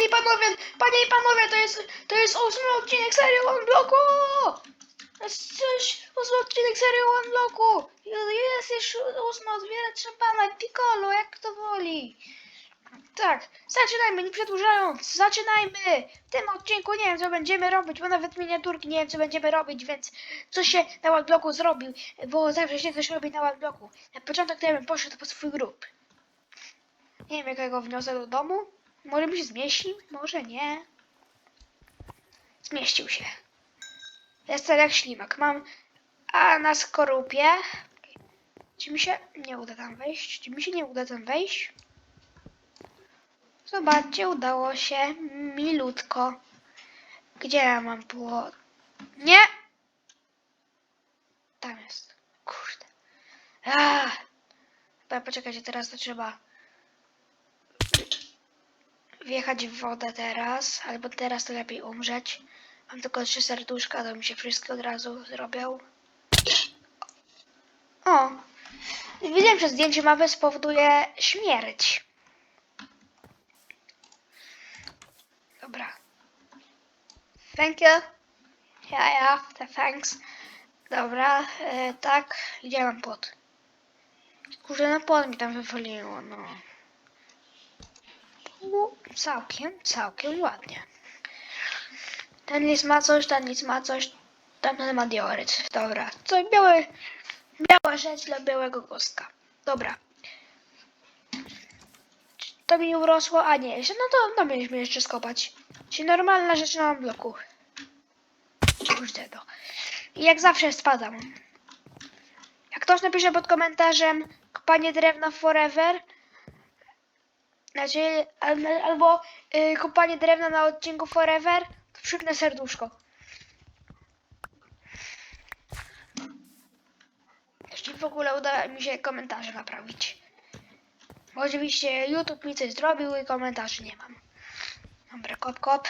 Panie i panowie, panie i panowie, to jest, to jest ósmy odcinek serii One Bloku! To jest coś, ósmy odcinek serii One Bloku! Jest już ósmy, otwierać szampana, piccolo, jak kto woli. Tak, zaczynajmy, nie przedłużając, zaczynajmy! W tym odcinku nie wiem, co będziemy robić, bo nawet miniaturki nie wiem, co będziemy robić, więc co się na One Bloku zrobił, bo zawsze się coś robi na One Bloku. Na początek to ja bym poszedł po swój grób. Nie wiem, jak ja go wniosę do domu. Może by się zmieścił, może nie. Zmieścił się. Jest tak jak ślimak. Mam a na skorupie. Czy mi się nie uda tam wejść? Czy mi się nie uda tam wejść? Zobaczcie, udało się. Milutko. Gdzie ja mam płot? Nie! Tam jest. Kurde. Dobra, poczekajcie, teraz to trzeba wjechać w wodę teraz, albo teraz to lepiej umrzeć. Mam tylko trzy serduszka, to mi się wszystkie od razu zrobią. O! Widziałem, że zdjęcie mapy spowoduje śmierć. Dobra. Thank you. Ja, ja, te thanks. Dobra, e, tak. Gdzie mam płot? Kurde, na płot mi tam wywaliło, no. No, całkiem, całkiem ładnie. Ten list ma coś, ten list ma coś, tamten ma dioryt. Dobra, to biały, biała rzecz dla białego kostka. Dobra. To mi urosło, a nie, no to, to mieliśmy jeszcze skopać. Czyli normalna rzecz na bloku. Kurde to. I jak zawsze spadam. Jak ktoś napisze pod komentarzem kopanie drewna forever, znaczy, al- albo y, kopanie drewna na odcinku Forever, to przypnę serduszko. Jeśli w ogóle uda mi się komentarze naprawić. Bo oczywiście YouTube mi coś zrobił i komentarzy nie mam. Dobra, kop, kop.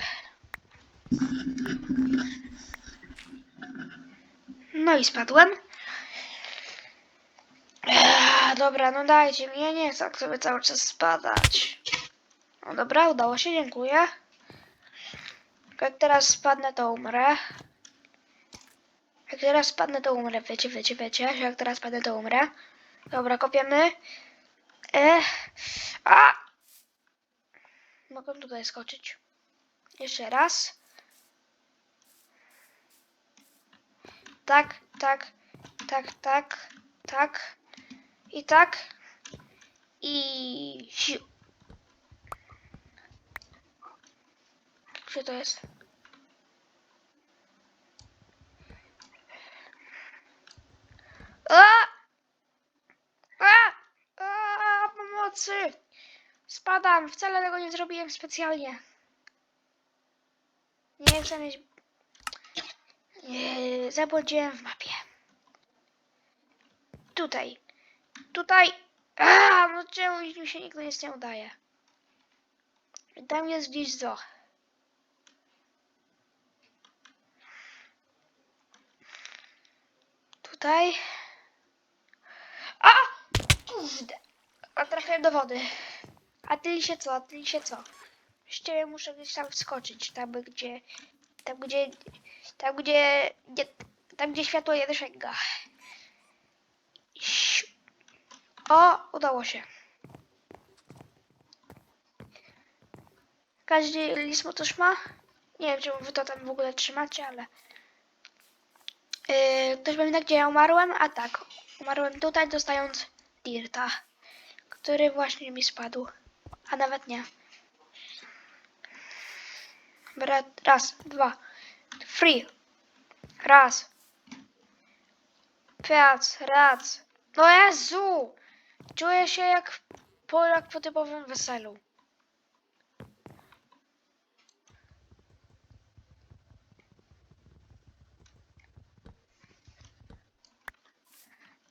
No i spadłem. Dobra, no dajcie mi, ja nie chcę tak sobie cały czas spadać. No dobra, udało się, dziękuję. Jak teraz spadnę, to umrę. Jak teraz spadnę, to umrę, wiecie, wiecie, wiecie. Jak teraz spadnę, to umrę. Dobra, kopiemy. E, a! Mogę tutaj skoczyć. Jeszcze raz. Tak, tak, tak, tak, tak. I tak. I siu. Gdzie to jest? A! A! A! Pomocy! Spadam. Wcale tego nie zrobiłem specjalnie. Nie chcę mieć... Nie, zabłądziłem w mapie. Tutaj. Tutaj. A, no czemu mi się nigdy nic nie udaje? Tam jest gdzieś zo. Tutaj. A! Kurde. A do wody. A ty się co? A ty się co? Właściwie muszę gdzieś tam wskoczyć. Tam gdzie... Tam gdzie... Tam gdzie... Nie, tam gdzie światło nie dosięga. O! Udało się. Każdy list też ma? Nie wiem, czemu wy to tam w ogóle trzymacie, ale... Yy, ktoś pamięta, gdzie ja umarłem? A tak, umarłem tutaj, dostając dirta, który właśnie mi spadł. A nawet nie. Raz, dwa, free. Raz. Piac, raz. No Jezu! Czuję się jak Polak po typowym weselu.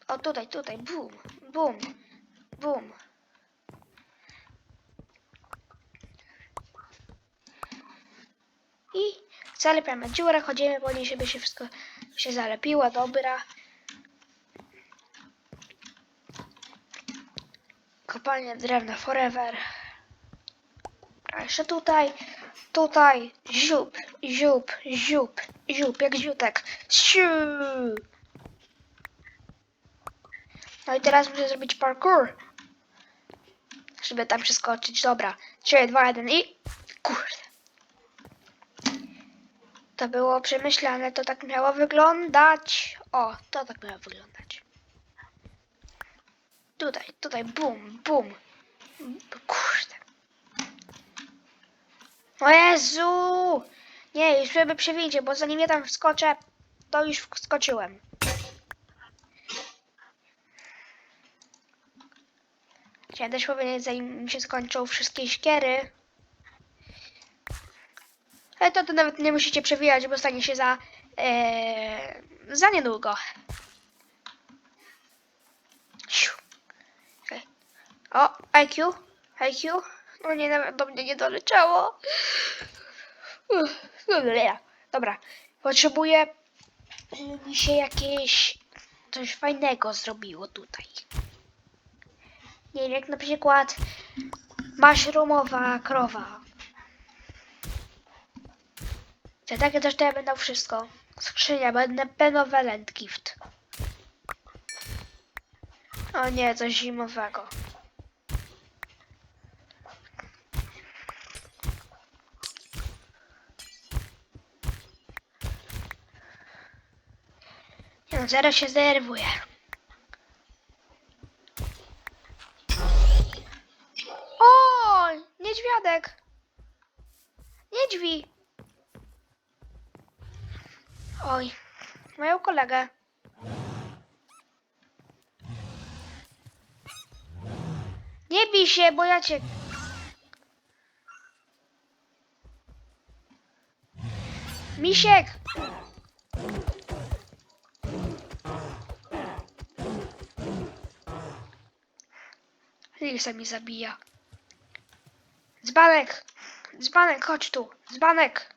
O tutaj, tutaj, bum, bum, bum. I zalepiamy dziurę, chodzimy po niej, żeby się wszystko się zalepiło, dobra. Kopalnia drewna forever. Dobra, jeszcze tutaj, tutaj, ziup, ziup, ziup, ziup, jak ziutek. Siu. No i teraz muszę zrobić parkour. Żeby tam przeskoczyć. Dobra. 3, 2, 1 i... Kurde. To było przemyślane, to tak miało wyglądać. O, to tak miało wyglądać. Tutaj, tutaj, bum, bum. Kurde. O Jezu! Nie, już sobie przewidzie, bo zanim ja tam wskoczę, to już wskoczyłem. Chciałem też powiedzieć, zanim się skończą wszystkie śkiery. Ale to, to nawet nie musicie przewijać, bo stanie się za, e, za niedługo. Siu. O, IQ, IQ. No nie, nawet do mnie nie doleciało. Dobra, dobra. Potrzebuję, żeby mi się jakieś coś fajnego zrobiło tutaj. Nie wiem, jak na przykład mashroomowa krowa. Te takie też to ja będę wszystko. Skrzynia, będę benevolent gift. O nie, coś zimowego. Zaraz się zdenerwuję. O, niedźwiadek. Niedźwi. Oj, moją kolegę. Nie bij się, bo ja cię... Misiek! Wilsa mi zabija. Dzbanek! Dzbanek, chodź tu! Dzbanek!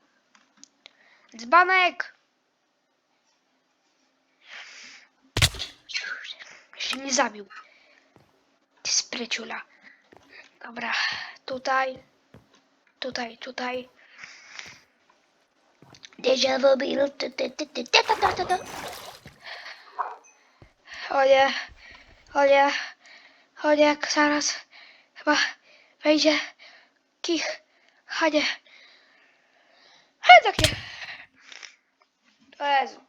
Dzbanek! Jeszcze mnie zabił. Ty spryciula. Dobra, tutaj. Tutaj, tutaj. Deja vu build. O nie o nie, zaraz chyba wejdzie kich, Hanie. Hanie tak nie. O Jezu.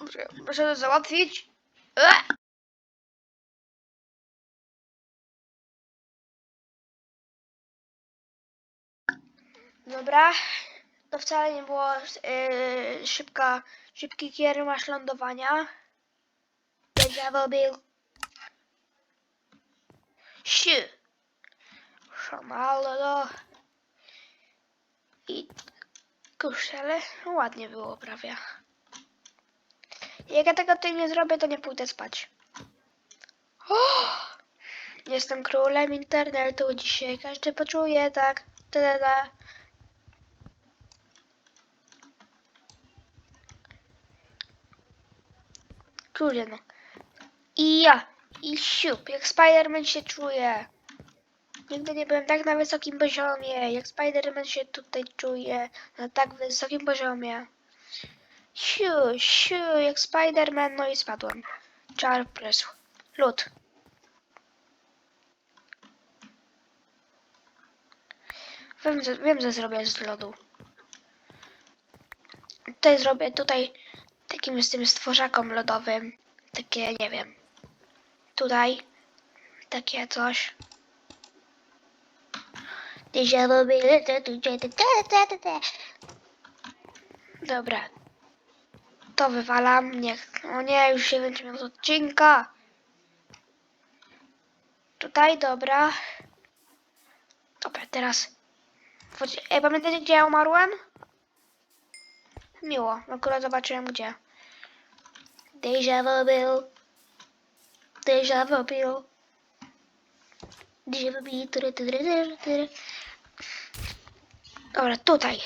Muszę, muszę to załatwić. E! Dobra, to wcale nie było yy, szybka, szybki kierunek lądowania. Déjà vu był. Siu. Szamalo. I kurczę, ale ładnie było prawie. Jak ja tego tutaj nie zrobię, to nie pójdę spać. Jestem królem internetu dzisiaj. Każdy poczuje, tak. Ta-da-da. Kurde no. I ja. I siup. Jak Spider-Man się czuje. Nigdy nie byłem tak na wysokim poziomie. Jak Spider-Man się tutaj czuje. Na tak wysokim poziomie. Siu, siu, jak Spider-Man, no i spadłem. Czar presł. Lód. Wiem, że, wiem, że zrobię z lodu. Tutaj zrobię, tutaj takim z tym stworzakom lodowym. Takie, nie wiem. Tutaj. Takie coś. Dobra. To wywalam. Niech. O nie, już się będzie miał z odcinka. Tutaj, dobra. Dobra, teraz. Ej, pamiętacie gdzie ja umarłem? Miło, akurat zobaczyłem gdzie. Déjà vu był. Déjà vu był. Déjà vu. Tyry, tyry, tyry, tyry. Dobra, tutaj.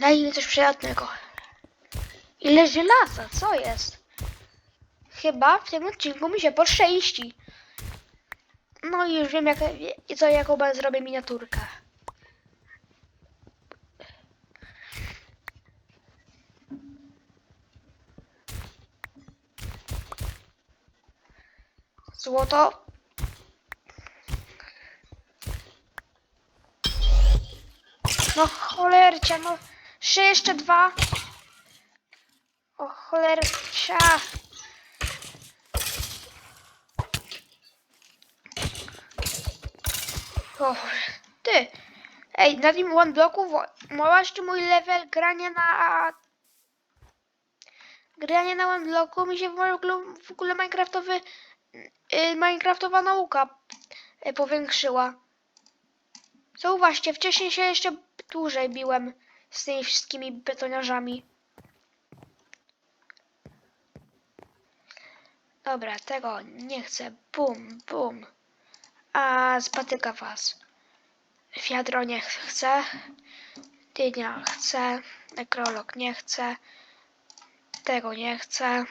Daj mi coś przydatnego. Ile żelaza, co jest? Chyba w tym odcinku mi się poszczęści. No i już wiem, jak, co, jaką zrobię miniaturkę. Złoto. No cholercia, no. Trzy, jeszcze dwa. O cholercia. O, ty. Ej, na tym one bloku właśnie mój level grania na... Granie na one bloku mi się w ogóle, w ogóle Minecraftowy... y, Minecraftowa nauka y, powiększyła. Zauważcie, wcześniej się jeszcze dłużej biłem z tymi wszystkimi betoniarzami. Dobra, tego nie chcę. Bum, bum. A spatyka was. Wiadro nie ch- chce. Dynia chce. Nekrolog nie chce. Tego nie chce.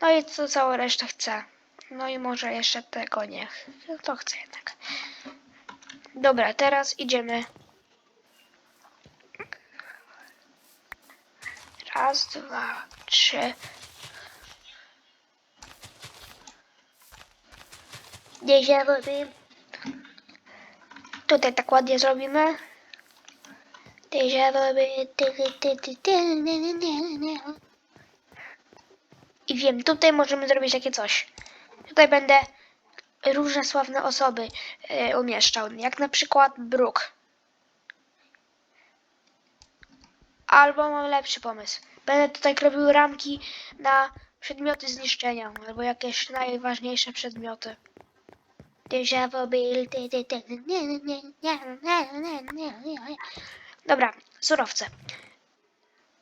No i co cała reszta chce. No i może jeszcze tego nie To chcę jednak. Dobra, teraz idziemy. Raz, dwa, trzy. Gdzie robi? Tutaj tak ładnie zrobimy. Gdzie robi? I wiem, tutaj możemy zrobić takie coś. Tutaj będę różne sławne osoby y, umieszczał, jak na przykład Brook. Albo mam lepszy pomysł. Będę tutaj robił ramki na przedmioty zniszczenia, albo jakieś najważniejsze przedmioty. Dobra, surowce.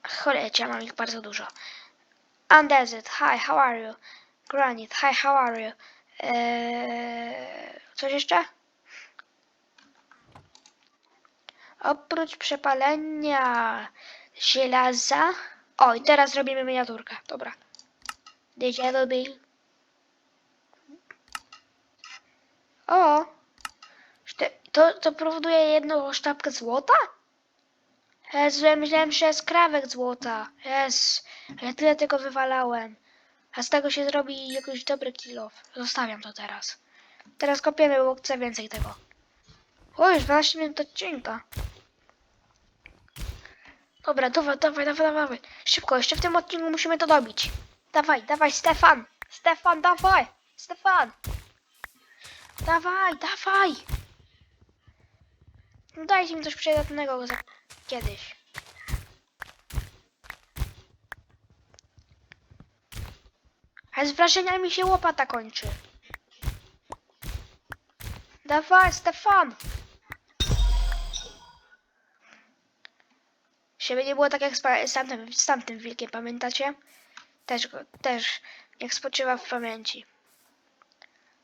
Cholercie, ja mam ich bardzo dużo. Andesite, hi, how are you? Granite, hi, how are you? Eee, coś jeszcze? Oprócz przepalenia żelaza. O, i teraz robimy miniaturkę. Dobra. Déjà vu bill. O! To, to powoduje jedną sztabkę złota? Jezu, ja myślałem, że jest krawek złota. Jest. Ja tyle tego wywalałem. A z tego się zrobi jakiś dobry kill off. Zostawiam to teraz. Teraz kopiemy, bo chcę więcej tego. O, już 12 minut odcinka. Dobra, dawaj, dawaj, dawaj, dawaj. Szybko, jeszcze w tym odcinku musimy to dobić. Dawaj, dawaj, Stefan. Stefan, dawaj. Stefan. Dawaj, dawaj! No dajcie mi coś przydatnego kiedyś. A z wrażeniami się łopata kończy. Dawaj, Stefan! Żeby nie było tak jak z, z, tamtym, z tamtym wilkiem, pamiętacie? Też, go, też niech spoczywa w pamięci.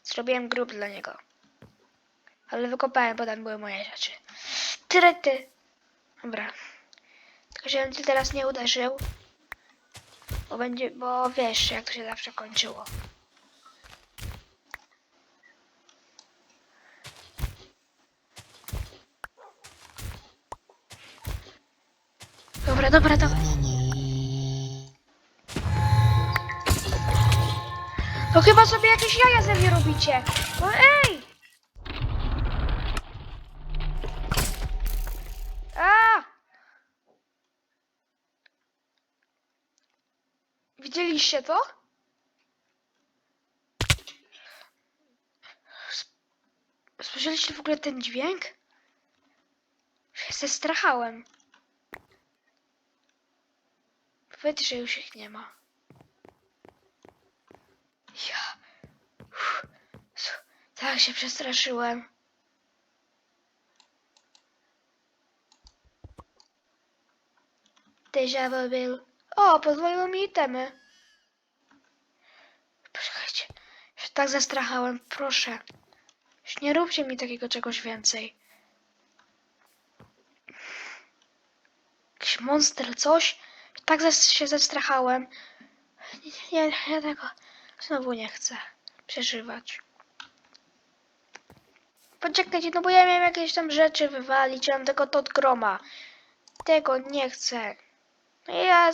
Zrobiłem grób dla niego. Ale wykopałem, bo tam były moje rzeczy. Trety! Dobra. Tylko żebym cię teraz nie uderzył. Bo będzie, bo wiesz, jak to się zawsze kończyło. Dobra, dobra, dobra. To chyba sobie jakieś jaja ze mnie robicie. No ej! A! Widzieliście to? Słyszeliście w ogóle ten dźwięk? Zestrachałem. Powiedz, że już ich nie ma. Ja. Tak się przestraszyłem. Déjà vu był. O, pozwoliło mi itemy. Poczekajcie. Się tak zastrachałem. Proszę. Już nie róbcie mi takiego czegoś więcej. Jakiś monster, coś. Tak się zastrachałem. Nie, ja tego znowu nie chcę przeżywać. Poczekajcie, no bo ja miałem jakieś tam rzeczy wywalić, ja mam tego to od groma. Tego nie chcę. No ja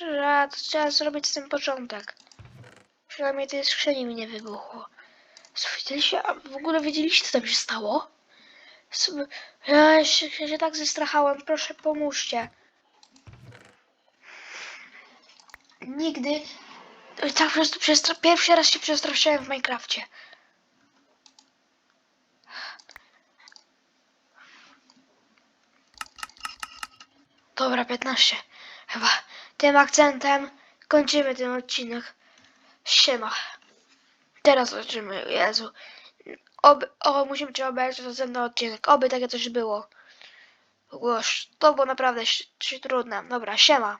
ja, to trzeba zrobić z tym początek. Przynajmniej tej skrzyni mi nie wybuchło. Widzieliście, a w ogóle wiedzieliście, co tam się stało? Ja się, się tak zestrachałem, proszę pomóżcie. Nigdy tak po prostu przestra- pierwszy raz się przestraszyłem w Minecrafcie. Dobra, 15. Chyba tym akcentem kończymy ten odcinek. Siema. Teraz zobaczymy, Jezu. Oby, o, musimy cię obejrzeć następny odcinek. Oby takie coś było. Łoż, to było naprawdę trudne. Dobra, siema.